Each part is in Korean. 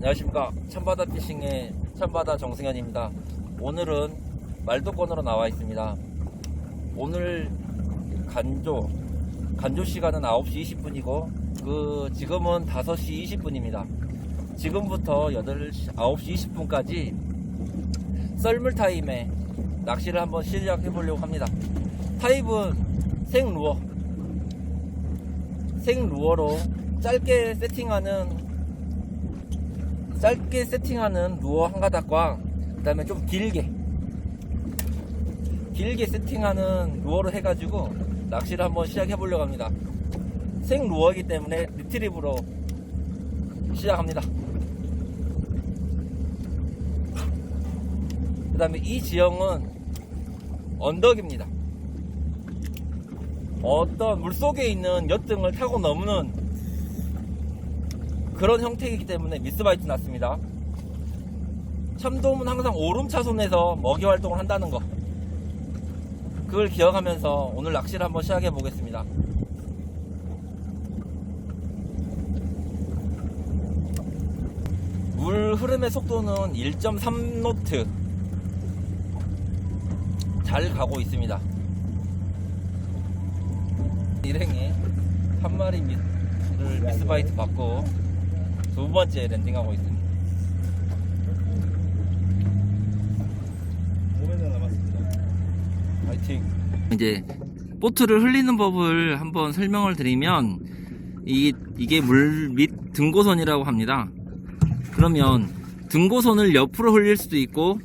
안녕하십니까. 참바다 피싱의 참바다 정승현입니다. 오늘은 말도권으로 나와 있습니다. 오늘 간조 간조 시간은 9시 20분이고 그 지금은 5시 20분입니다. 지금부터 8시 9시 20분까지 썰물 타임에 낚시를 한번 시작해 보려고 합니다. 타입은 생루어. 생루어로 짧게 세팅하는 짧게 세팅하는 루어 한 가닥과 그 다음에 좀 길게 길게 세팅하는 루어로 해가지고 낚시를 한번 시작해 보려고 합니다. 생 루어이기 때문에 리트리브로 시작합니다. 그 다음에 이 지형은 언덕입니다. 어떤 물속에 있는 엿등을 타고 넘는 그런 형태이기 때문에 미스바이트 났습니다. 참돔은 항상 오름 차선에서 먹이 활동을 한다는 거. 그걸 기억하면서 오늘 낚시를 한번 시작해 보겠습니다. 물 흐름의 속도는 1.3노트. 잘 가고 있습니다. 일행에 한 마리 미, 를 미스바이트 받고 두 번째 랜딩하고 있습니다. 5m 남았습니다. 화이팅. 이제 보트를 흘리는 법을 한번 설명을 드리면 이 이게 물 밑 등고선이라고 합니다. 그러면 등고선을 옆으로 흘릴 수도 있고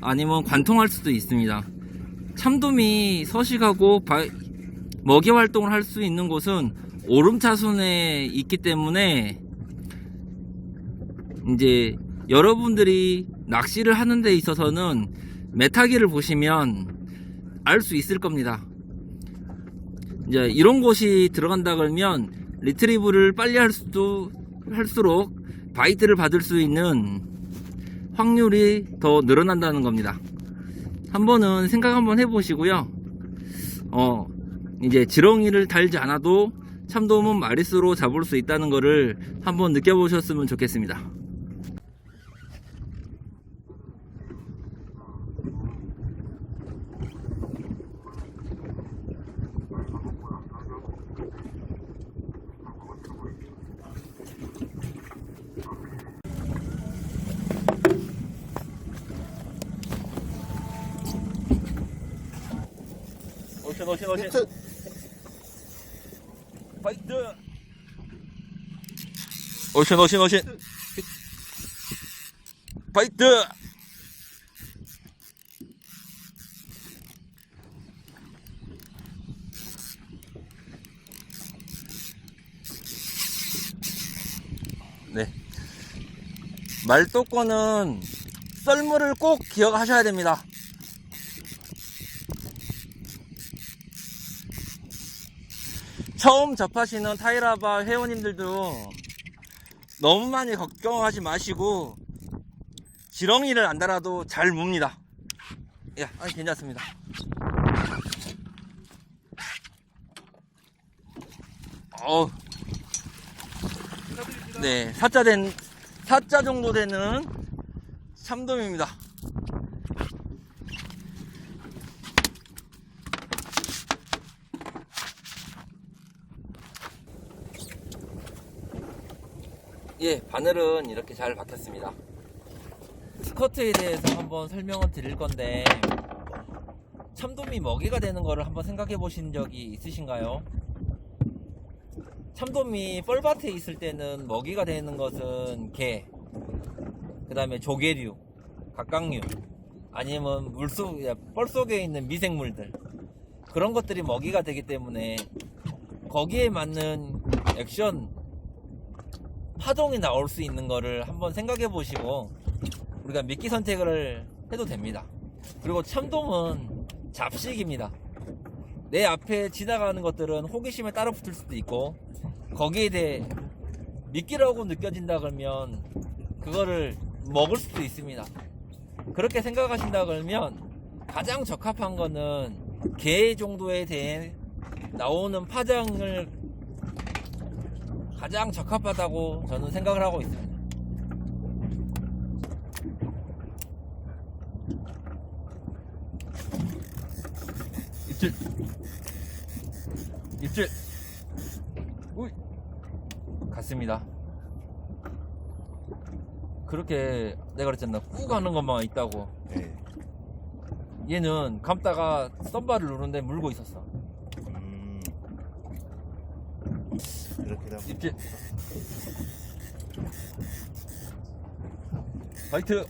아니면 관통할 수도 있습니다. 참돔이 서식하고 바- 먹이 활동을 할 수 있는 곳은 오름차순에 있기 때문에 이제 여러분들이 낚시를 하는 데 있어서는 메타기를 보시면 알 수 있을 겁니다. 이제 이런 곳이 들어간다 그러면 리트리브를 빨리 할 수도 할수록 바이트를 받을 수 있는 확률이 더 늘어난다는 겁니다. 한번은 생각 한번 해보시고요. 어 이제 지렁이를 달지 않아도 참돔은 마리수로 잡을 수 있다는 것을 한번 느껴보셨으면 좋겠습니다. 오션 오션 오션 히트! 파이트 오션 오션 오션 파이트 네. 말도권은 썰물을 꼭 기억하셔야 됩니다 처음 접하시는 타이라바 회원님들도 너무 많이 걱정하지 마시고 지렁이를 안 달아도 잘 묵니다. 야, 아니 괜찮습니다. 어, 네, 사자 된 사자 정도 되는 참돔입니다. 예, 바늘은 이렇게 잘 박혔습니다. 스커트에 대해서 한번 설명을 드릴 건데 참돔이 먹이가 되는 거를 한번 생각해 보신 적이 있으신가요? 참돔이 뻘밭에 있을 때는 먹이가 되는 것은 개, 그 다음에 조개류, 각각류, 아니면 물속, 뻘 속에 있는 미생물들 그런 것들이 먹이가 되기 때문에 거기에 맞는 액션 파동이 나올 수 있는 거를 한번 생각해 보시고 우리가 미끼 선택을 해도 됩니다. 그리고 참돔은 잡식입니다. 내 앞에 지나가는 것들은 호기심에 따라 붙을 수도 있고 거기에 대해 미끼라고 느껴진다 그러면 그거를 먹을 수도 있습니다. 그렇게 생각하신다 그러면 가장 적합한 거는 개 정도에 대해 나오는 파장을 가장 적합하다고 저는 생각을 하고 있습니다. 입질. 입질. 우이 갔습니다. 그렇게 내가 그랬잖아. 꾸 가는 것만 있다고. 네. 얘는 감다가 썸바를 누르는데 물고 있었어. 이렇게 하면 입질 바이트.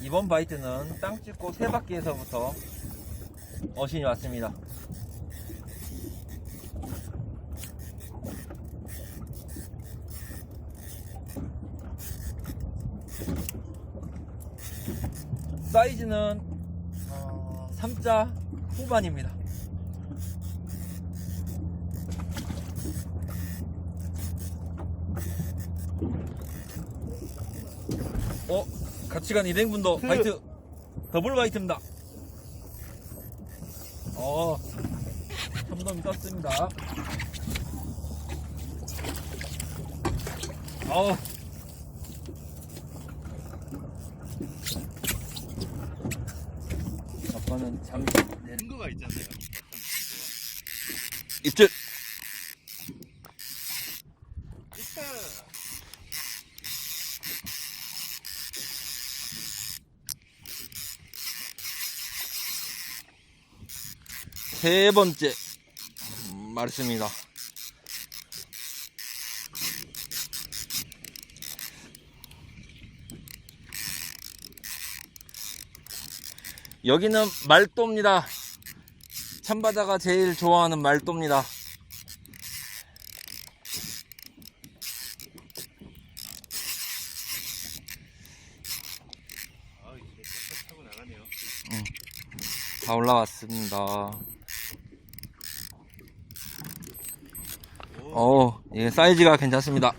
이번 바이트는 땅 찍고 세 바퀴에서부터 어신이 왔습니다. 사이즈는 어, 3자 후반입니다 어? 같이 간 일행분도 그- 바이트 더블 바이트입니다 어 참돔이 떴습니다 어 아빠는 잠시 큰 거가 있잖아요. 입질 세 번째 말씀입니다. 여기는 말도입니다. 참바다가 제일 좋아하는 말도입니다. 아. 다 올라왔습니다. 어, 예, 사이즈가 괜찮습니다.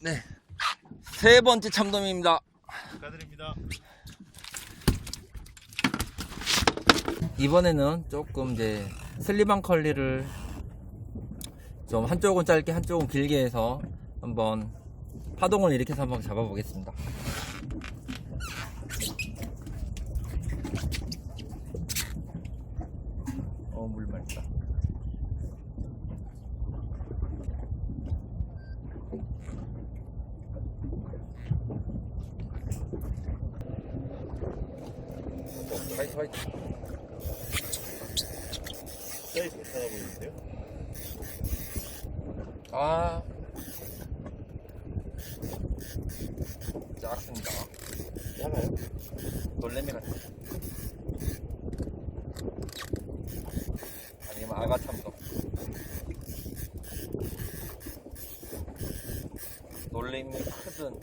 네. 세 번째 참돔입니다. 축하드립니다. 이번에는 조금 이제 슬리방 컬리를 좀 한쪽은 짧게 한쪽은 길게 해서 한번 파동을 일으켜서 한번 잡아보겠습니다. 화이트 화이트. 사이즈 괜찮아 보이는데요? 아 작습니다 작아요? 놀래미 같아 아니면 아가 참돔 놀래미 크든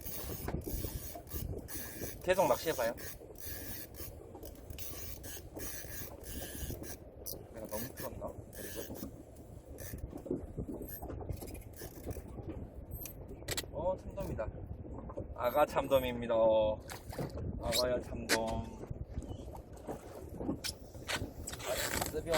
계속 낚시해봐요 내가 너무 풀었나? 그리고 어 참돔이다. 아가 참돔입니다. 아가야 참돔. 아, 쓰병